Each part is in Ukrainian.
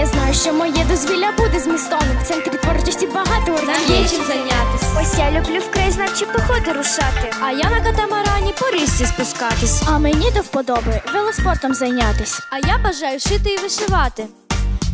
Я знаю, що моє дозвілля буде змістовним. В центрі творчості багато Нам є чим зайнятись. Ось я люблю в значить походи рушати. А я на катамарані по річці спускатись. А мені до вподоби велоспортом зайнятись. А я бажаю шити і вишивати.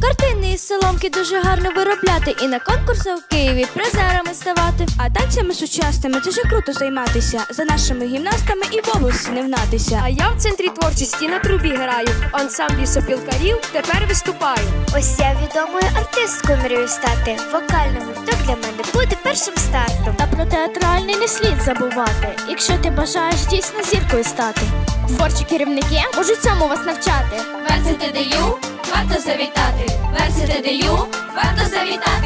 Картини із соломки дуже гарно виробляти і на конкурсах в Києві призерами ставати. А танцями сучасними дуже круто займатися. За нашими гімнастами і в області не внатися. А я в центрі творчості на трубі граю. В ансамблі сопілкарів тепер виступаю. Ось я відомою артисткою мрію стати. Вокальний гурток для мене буде першим стартом. Та про театральний не слід забувати, якщо ти бажаєш дійсно зіркою стати. Творчі керівники можуть цьому вас навчати. Верситедю, варто завітати. Верситедю, варто завітати.